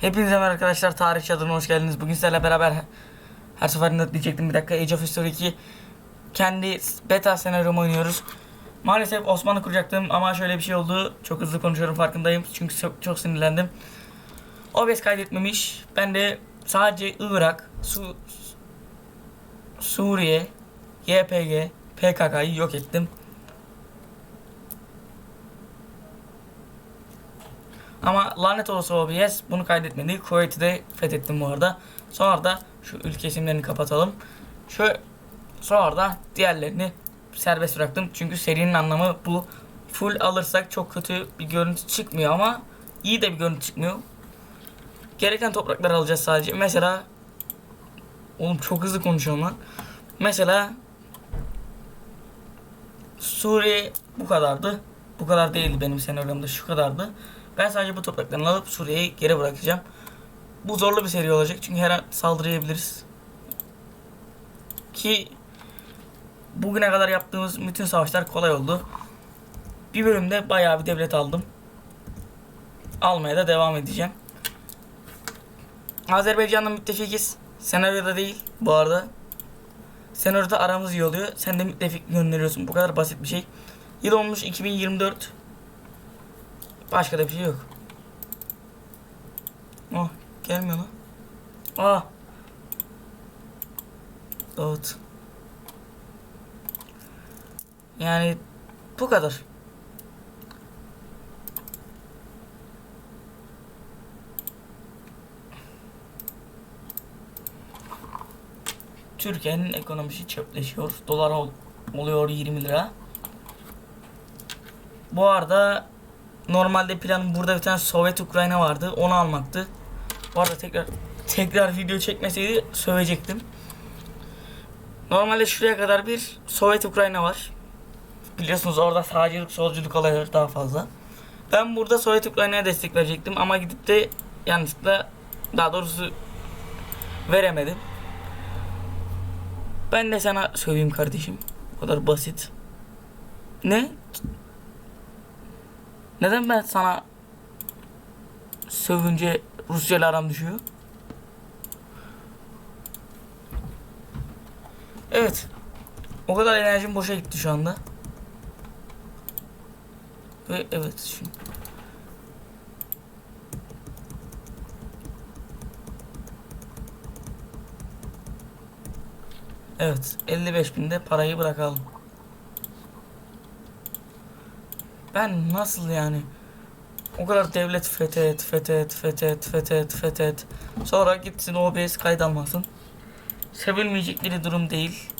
Hepinize merhaba arkadaşlar. Tarih Çadırı'na hoş geldiniz. Bugün sizlerle beraber her seferinde diyecektim bir dakika Age of History 2 kendi beta senaryomu oynuyoruz. Maalesef Osmanlı kuracaktım ama şöyle bir şey oldu. Çok hızlı konuşuyorum farkındayım. Çünkü çok, çok sinirlendim. OBS kaydetmemiş. Ben de sadece Irak, Su, Suriye, YPG, PKK'yı yok ettim. Ama lanet olası OBS bunu kaydetmedi. Kuveyt'i de fethettim bu arada. Sonra da şu ülke isimlerini kapatalım. Şu sonra da diğerlerini serbest bıraktım. Çünkü serinin anlamı bu. Full alırsak çok kötü bir görüntü çıkmıyor ama iyi de bir görüntü çıkmıyor. Gereken toprakları alacağız sadece. Mesela Oğlum çok hızlı konuşuyorum lan. Mesela Suriye bu kadardı. Bu kadar değildi benim senaryomda şu kadardı. Ben sadece bu topraklarını alıp Suriye'yi geri bırakacağım. Bu zorlu bir seri olacak çünkü her an saldırıyabiliriz. Ki bugüne kadar yaptığımız bütün savaşlar kolay oldu. Bir bölümde bayağı bir devlet aldım. Almaya da devam edeceğim. Azerbaycan'la müttefikiz. Senaryoda değil bu arada. Senaryoda aramız iyi oluyor. Sen de müttefik gönderiyorsun. Bu kadar basit bir şey. Yıl olmuş 2024. Başka da bir şey yok. Oh gelmiyor lan. Aa. Evet. Yani bu kadar. Türkiye'nin ekonomisi çöpleşiyor. Dolar ol- oluyor 20 lira. Bu arada normalde planım burada bir tane Sovyet Ukrayna vardı. Onu almaktı. Bu arada tekrar tekrar video çekmeseydi sövecektim. Normalde şuraya kadar bir Sovyet Ukrayna var. Biliyorsunuz orada sağcılık solculuk olayları daha fazla. Ben burada Sovyet Ukrayna'ya destek verecektim ama gidip de yanlışlıkla daha doğrusu veremedim. Ben de sana söyleyeyim kardeşim. Bu kadar basit. Ne? Neden ben sana sövünce Rusya ile aram düşüyor? Evet. O kadar enerjim boşa gitti şu anda. Ve evet şimdi. Evet 55 binde parayı bırakalım. Ben nasıl yani o kadar devlet fethet, fethet, fethet, fethet, fethet. Sonra gitsin OBS kaydalmasın. Sevilmeyecek bir durum değil.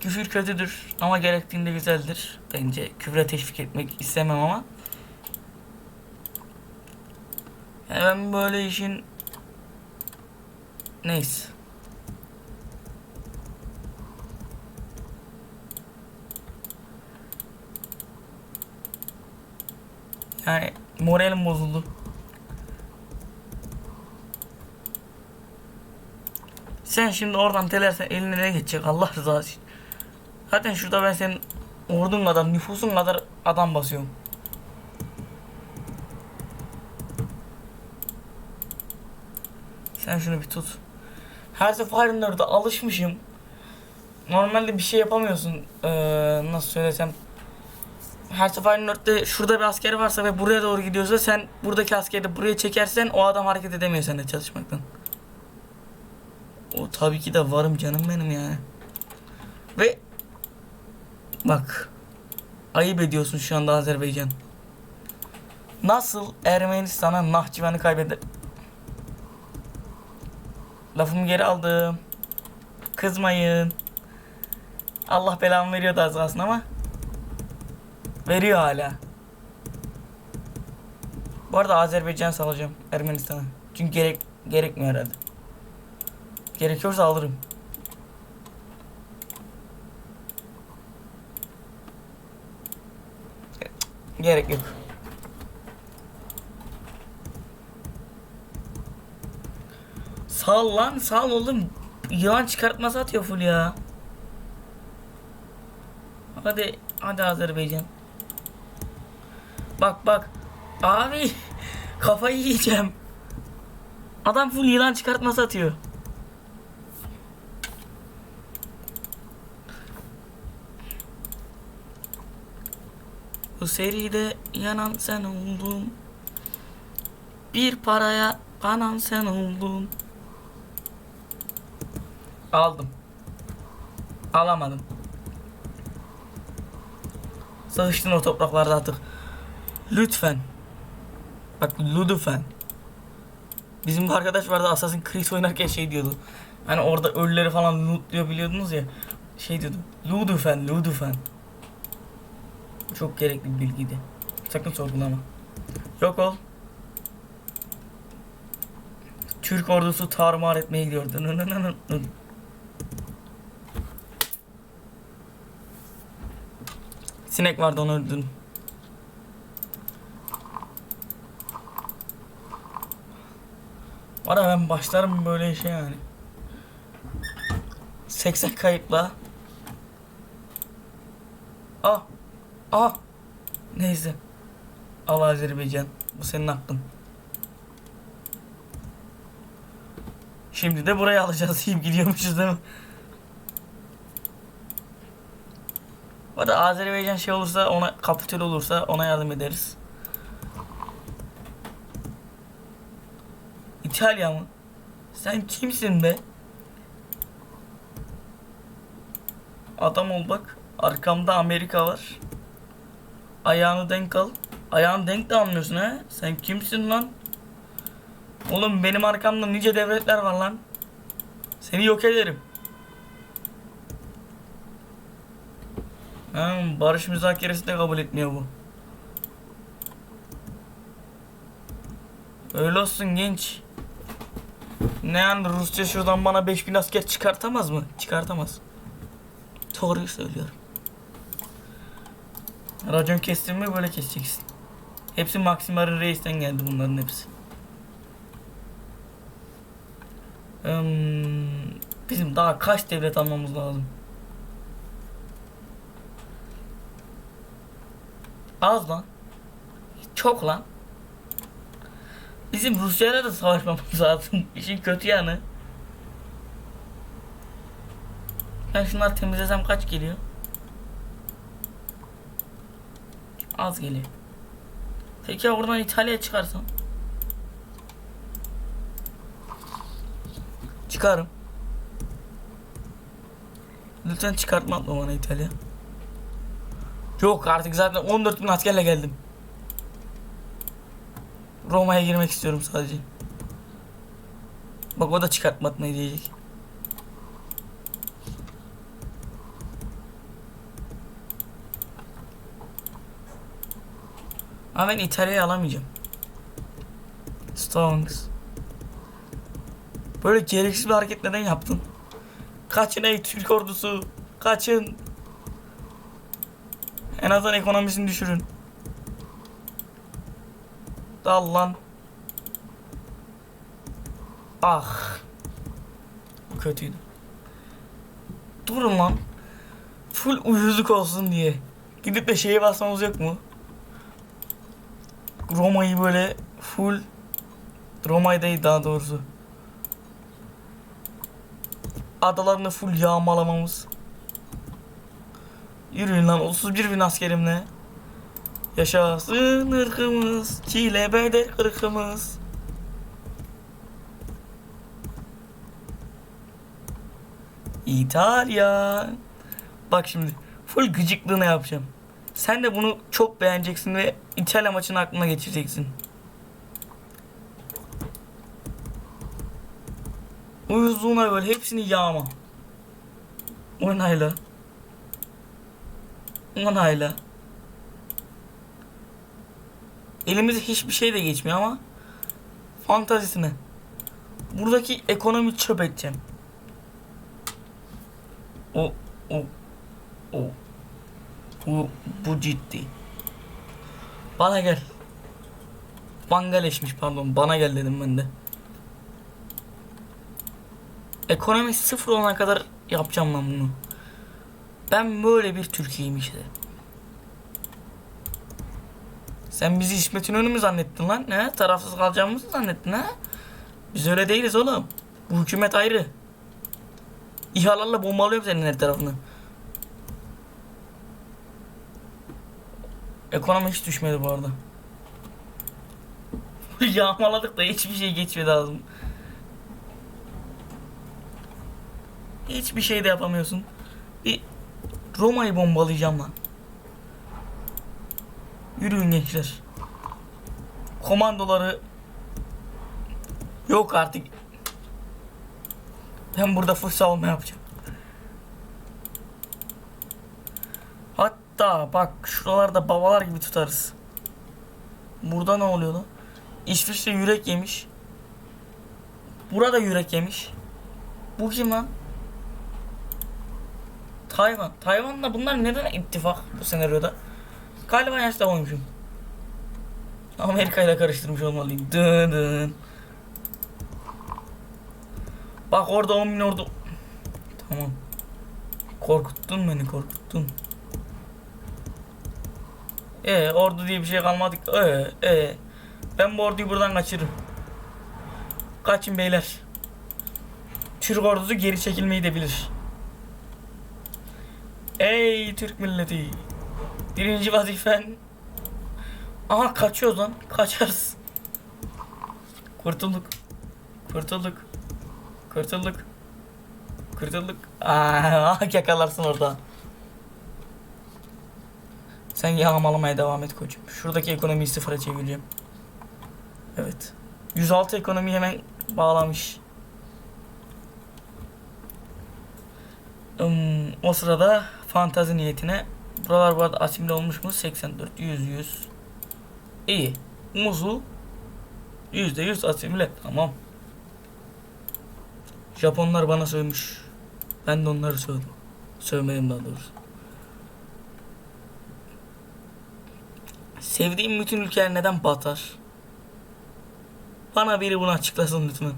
Küfür kötüdür ama gerektiğinde güzeldir. Bence küfre teşvik etmek istemem ama. Yani ben böyle işin neyse. Yani moralim bozuldu. Sen şimdi oradan telersen eline ne geçecek Allah rızası için. Zaten şurada ben senin ordun kadar, nüfusun kadar adam basıyorum. Sen şunu bir tut. Her seferinde orada alışmışım. Normalde bir şey yapamıyorsun. Ee, nasıl söylesem her seferinde örtte şurada bir asker varsa ve buraya doğru gidiyorsa sen buradaki askeri buraya çekersen o adam hareket edemiyor seninle çalışmaktan. O tabii ki de varım canım benim yani. Ve bak ayıp ediyorsun şu anda Azerbaycan. Nasıl Ermenistan'a Nahçıvan'ı kaybeder? Lafımı geri aldım. Kızmayın. Allah belamı veriyordu az kalsın ama Veriyor hala. Bu arada Azerbaycan salacağım Ermenistan'a. Çünkü gerek gerekmiyor herhalde. Gerekiyorsa alırım. Gerek yok. Sal lan sal oğlum. Yılan çıkartması atıyor full ya. Hadi hadi Azerbaycan. Bak bak. Abi Kafayı yiyeceğim. Adam full yılan çıkartması atıyor. Bu seride yanan sen oldun. Bir paraya kanan sen oldun. Aldım. Alamadım. Sığıştın o topraklarda artık. Lütfen. Bak lütfen. Bizim bir arkadaş vardı Assassin's Creed oynarken şey diyordu. Hani orada ölüleri falan lootluyor biliyordunuz ya. Şey diyordu. Lütfen, lütfen. Çok gerekli bir bilgiydi. Sakın sorgulama. Yok ol. Türk ordusu tarumar etmeye nı. Sinek vardı onu öldürdüm. Var ben başlarım böyle şey yani. 80 kayıpla. Ah. Ah. Neyse. Al Azerbaycan. Bu senin hakkın. Şimdi de buraya alacağız deyip gidiyormuşuz değil mi? Bu arada Azerbaycan şey olursa ona kapitül olursa ona yardım ederiz. İtalya mı? Sen kimsin be? Adam ol bak. Arkamda Amerika var. Ayağını denk al. Ayağını denk de almıyorsun ha? Sen kimsin lan? Oğlum benim arkamda nice devletler var lan. Seni yok ederim. Ha, barış müzakeresi de kabul etmiyor bu. Öyle olsun genç. Ne yani Rusya şuradan bana 5000 asker çıkartamaz mı? Çıkartamaz. Doğruyu söylüyorum. Racon kestin mi böyle keseceksin. Hepsi Maximar'ın reisten geldi bunların hepsi. Hmm, bizim daha kaç devlet almamız lazım? Az lan. Çok lan. Bizim Rusya'yla da savaşmamız lazım. İşin kötü yanı. Ben şunları temizlesem kaç geliyor? Az geliyor. Peki ya buradan İtalya'ya çıkarsam? Çıkarım. Lütfen çıkartma bana İtalya. Yok artık zaten 14 bin askerle geldim. Roma'ya girmek istiyorum sadece. Bak o da çıkartma diyecek. Ama ben İtalya'yı alamayacağım. Stones. Böyle gereksiz bir hareket neden yaptın? Kaçın ey Türk ordusu. Kaçın. En azından ekonomisini düşürün. Dal lan. Ah. Bu kötüydü. Durun lan. Full uyuzluk olsun diye. Gidip de şeye basmamız yok mu? Roma'yı böyle full Roma'yı değil daha doğrusu. Adalarını full yağmalamamız. Yürüyün lan 31 bin askerimle. Yaşasın ırkımız, çile bedel ırkımız. İtalya. Bak şimdi full gıcıklığına yapacağım. Sen de bunu çok beğeneceksin ve İtalya maçını aklına geçireceksin. Uyuzluğuna böyle hepsini yağma. Onayla. Onayla. Elimize hiçbir şey de geçmiyor ama fantazisine. Buradaki ekonomi çöp edeceğim. O o o bu, bu ciddi. Bana gel. Bangaleşmiş pardon. Bana gel dedim ben de. Ekonomi sıfır olana kadar yapacağım ben bunu. Ben böyle bir Türkiye'yim işte. Sen bizi İsmet İnönü mü zannettin lan? Ne? Tarafsız kalacağımızı zannettin ha? Biz öyle değiliz oğlum. Bu hükümet ayrı. İHA'larla bombalıyorum senin her tarafını. Ekonomi hiç düşmedi bu arada. Yağmaladık da hiçbir şey geçmedi ağzım. Hiçbir şey de yapamıyorsun. Bir Roma'yı bombalayacağım lan. Yürüyün gençler. Komandoları yok artık. Ben burada full savunma yapacağım. Hatta bak şuralarda babalar gibi tutarız. Burada ne oluyor lan? İsviçre yürek yemiş. Burada yürek yemiş. Bu kim lan? Tayvan. Tayvan'la bunlar neden ittifak bu senaryoda? Galiba yaşta olmuşum. Amerika ile karıştırmış olmalıyım. Dın dın. Bak orada 10 bin ordu. Tamam. Korkuttun beni korkuttun. Ee ordu diye bir şey kalmadı. Ee, ee. Ben bu orduyu buradan kaçırırım. Kaçın beyler. Türk ordusu geri çekilmeyi de bilir. Ey Türk milleti. Birinci vazifen. Aha kaçıyoruz lan. Kaçarız. Kurtulduk. Kurtulduk. Kurtulduk. Kurtulduk. Aa, yakalarsın orada. Sen yağmalamaya devam et koçum. Şuradaki ekonomiyi sıfıra çevireceğim. Evet. 106 ekonomi hemen bağlamış. Hmm, o sırada fantazi niyetine buralar bu arada asimile olmuş mu? 84, 100, 100. İyi. Muzu %100 asimile. Tamam. Japonlar bana sövmüş. Ben de onları sövdüm. Sövmedim daha doğrusu. Sevdiğim bütün ülkeler neden batar? Bana biri bunu açıklasın lütfen.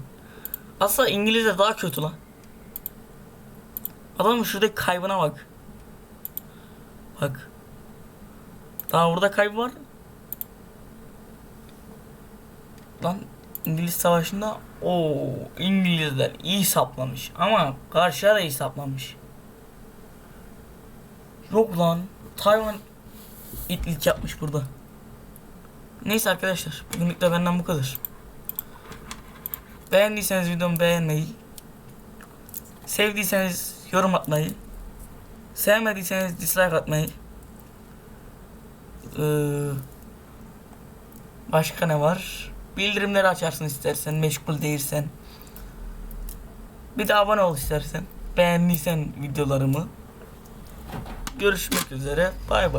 Aslında İngilizce daha kötü lan. Adamın şuradaki kaybına bak. Bak. Daha burada kaybı var. Lan İngiliz savaşında o İngilizler iyi saplamış ama karşıya da iyi saplamış. Yok lan Tayvan itlik yapmış burada. Neyse arkadaşlar bugünlük de benden bu kadar. Beğendiyseniz videomu beğenmeyi, sevdiyseniz yorum atmayı, sevmediyseniz dislike atmayı. Ee, başka ne var? Bildirimleri açarsın istersen, meşgul değilsen. Bir de abone ol istersen. Beğendiysen videolarımı. Görüşmek üzere. Bay bay.